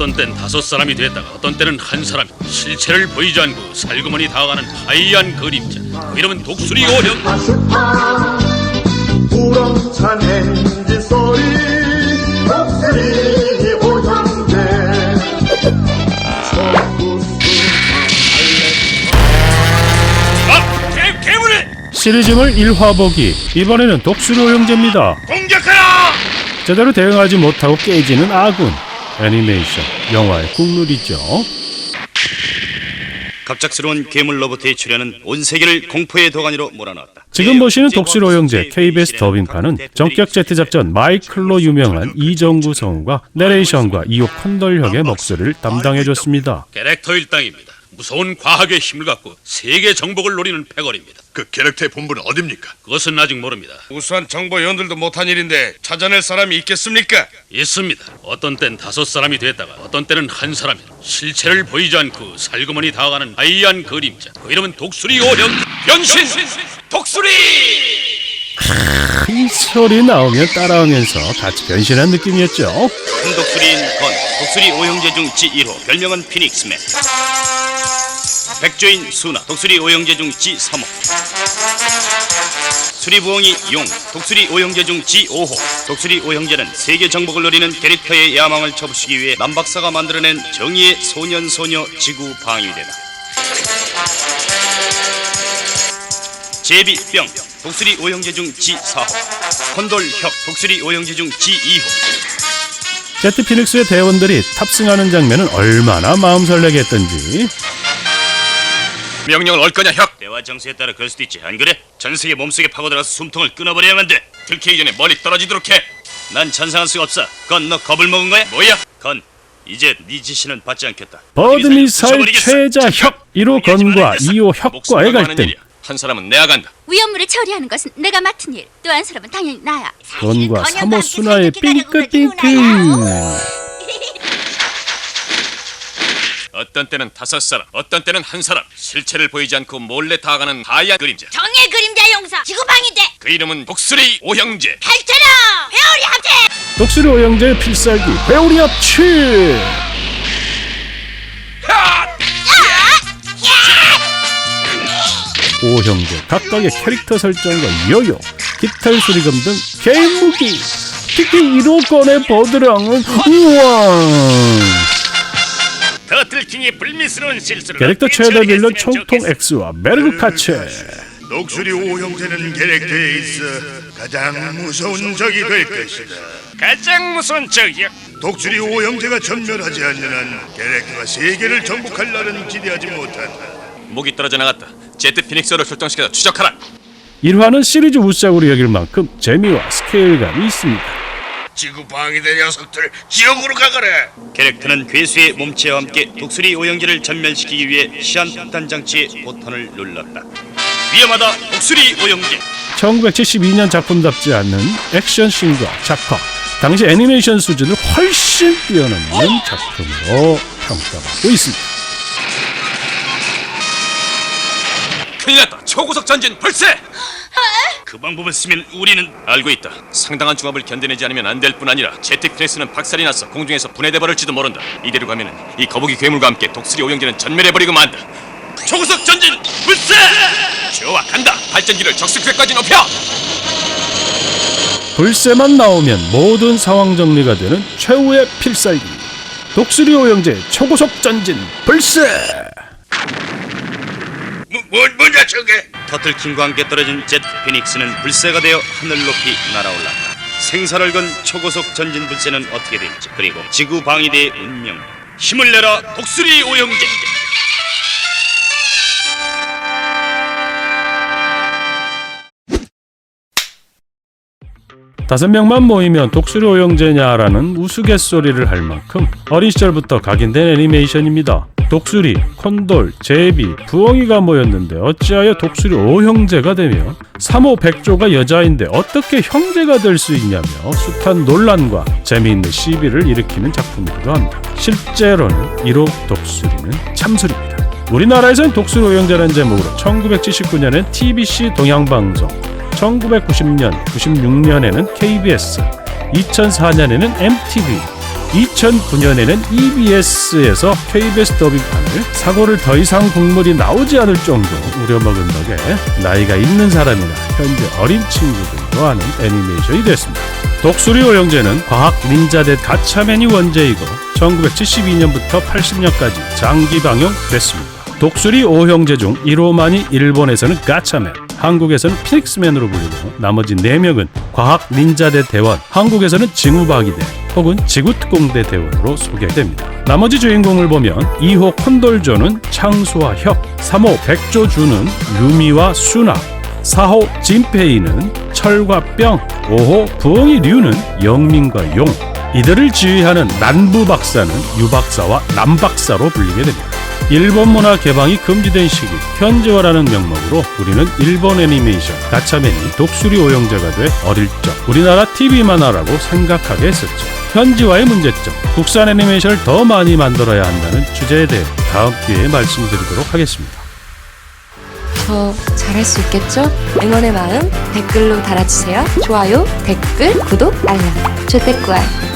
어떤 땐 다섯 사람이 됐다가 어떤 때는 한 사람이 실체를 보이지 않고 살그머니 다가가는 하이한 그림자 그 이름은 독수리 우렁찬 엔진 소리 오형제 아! 개, 시리즈물 1화 보기 이번에는 독수리 오형제입니다. 공격하라! 제대로 대응하지 못하고 깨지는 아군 애니메이션 영화의 국룰이죠. 갑작스러운 괴물 로봇의 출현은 온 세계를 공포의 도가니로 몰아넣었다. 지금 보시는 독수리 오형제 KBS 더빙판은 전격 제트 작전 마이클로 유명한 이정구 성우가 내레이션과 이호 컨덜 형의 목소리를 담당해줬습니다. 캐릭터 일당입니다. 무서운 과학의 힘을 갖고 세계 정복을 노리는 패거리입니다. 그 캐릭터의 본부는 어딥니까? 그것은 아직 모릅니다. 우수한 정보위원들도 못한 일인데 찾아낼 사람이 있겠습니까? 있습니다. 어떤 땐 다섯 사람이 됐다가 어떤 때는 한 사람이 실체를 보이지 않고 살그머니 다가가는 하이한 그림자 그 이름은 독수리 오형 변신 독수리 이 소리 나오면 따라하면서 같이 변신한 느낌이었죠. 큰 독수리인 건 독수리 오형제 중 지1호 별명은 피닉스맨 백조인 수나 독수리 오형제 중 지3호. 수리부엉이 용 독수리 오형제 중 지5호. 독수리 오형제는 세계 정복을 노리는 캐릭터의 야망을 접으시기 위해 남박사가 만들어낸 정의의 소년소녀 지구 방위대다. 제비병 독수리 오형제 중 지4호. 콘돌혁 독수리 오형제 중 지2호. 제트 피닉스의 대원들이 탑승하는 장면은 얼마나 마음 설레게 했던지 명령을 얻 거냐 혁? 대화 정세에 따라 그럴 수도 있지. 안 그래? 전세계 몸속에 파고들어서 숨통을 끊어버려야만 돼 들키기 전에 멀리 떨어지도록 해. 난 찬성할 수가 없어. 건 너 겁을 먹은 거야? 뭐야? 건 이제 네 지시는 받지 않겠다. 버드 미사일. 최자 혁 1호 건과 2호 혁과의 갈등. 한 사람은 내야 간다. 위험물을 처리하는 것은 내가 맡은 일. 또 한 사람은 당연히 나야. 건과 사실은 3호 건연과 순화의 살기 어떤 때는 다섯 사람 어떤 때는 한 사람. 실체를 보이지 않고 몰래 다가가는 하얀 그림자. 정의 그림자 용사 지구방위대 그 이름은 독수리 오형제. 탈퇴라! 회오리 합체. 독수리 오형제의 필살기 배우리 합치 오형제 각각의 캐릭터 설정과 여요 깃털 수리금 등 개인 무기. 특히 1호권의 버드랑은 우왕 캐릭터 최대 빌런 총통 X와 메르그 카체. 독수리 오형제는 캐릭터에 있어 가장 무서운 적이 될 것이다. 가장 무서운 적이야. 독수리 오형제가 전멸하지 않는 한 캐릭터가 세계를 정복할 날은 기대하지 못한다. 목이 떨어져 나갔다. 제트 피닉스를 출동시켜서 추적하라. 1화는 시리즈 우싹으로 여길 만큼 재미와 스케일감이 있습니다 지구 방위대 녀석들 지옥으로 가거라. 캐릭터는 괴수의 몸체와 함께 독수리 오형제를 전멸시키기 위해 시한폭탄 장치의 보탄을 눌렀다. 위험하다 독수리 오형제 1972년 작품답지 않는 액션씬과 작화, 당시 애니메이션 수준을 훨씬 뛰어넘는 작품으로 평가받고 있습니다. 큰일 났다. 초고속 전진 불세 그 방법을 쓰면 우리는 알고 있다. 상당한 중압을 견뎌내지 않으면 안 될 뿐 아니라 제트 피닉스는 박살이 나서 공중에서 분해돼 버릴지도 모른다. 이대로 가면은 이 거북이 괴물과 함께 독수리 오형제는 전멸해버리고 만다. 초고속 전진 불세! 좋아 간다. 발전기를 적색까지 높여! 불새만 나오면 모든 상황 정리가 되는 최후의 필살기. 독수리 오형제 초고속 전진 불새! 뭐, 뭐 뭐냐 저게? 터틀 킹과 함께 떨어진 제트 피닉스는 불새가 되어 하늘 높이 날아올랐다. 생사를 건 초고속 전진 불새는 어떻게 될지 그리고 지구 방위대의 운명 힘을 내라 독수리 오형제 다섯 명만 모이면 독수리 오형제냐라는 우스갯소리를 할 만큼 어린 시절부터 각인된 애니메이션입니다. 독수리, 콘돌, 제비, 부엉이가 모였는데 어찌하여 독수리 오형제가 되며 3호 백조가 여자인데 어떻게 형제가 될 수 있냐며 숱한 논란과 재미있는 시비를 일으키는 작품이기도 합니다. 실제로는 1호 독수리는 참술입니다. 우리나라에서는 독수리 오형제라는 제목으로 1979년엔 TBC 동양방송 1990년, 96년에는 KBS, 2004년에는 MTV, 2009년에는 EBS에서 KBS 더빙판을 사고를 더 이상 국물이 나오지 않을 정도 우려먹은 덕에 나이가 있는 사람이나 현재 어린 친구들도 아는 애니메이션이 됐습니다. 독수리 오영재는 과학 닌자대 가차맨이 원제이고 1972년부터 80년까지 장기 방영됐습니다. 독수리 오형제 중 1호만이 일본에서는 가차맨, 한국에서는 피닉스맨으로 불리고 나머지 4명은 과학 닌자대 대원, 한국에서는 징우박이대 혹은 지구특공대 대원으로 소개됩니다. 나머지 주인공을 보면 2호 콘돌조는 창수와 혁, 3호 백조주는 유미와 수나, 4호 진페이는 철과 뿅, 5호 부엉이 류는 영민과 용, 이들을 지휘하는 난부 박사는 유 박사와 남 박사로 불리게 됩니다. 일본 문화 개방이 금지된 시기 현지화라는 명목으로 우리는 일본 애니메이션 가차맨이 독수리 오영제가 돼 어릴 적 우리나라 TV 만화라고 생각하게 했었죠. 현지화의 문제점, 국산 애니메이션을 더 많이 만들어야 한다는 주제에 대해 다음 기회에 말씀드리도록 하겠습니다. 더 잘할 수 있겠죠? 응원의 마음 댓글로 달아주세요. 좋아요, 댓글, 구독, 알람. 조태꾸알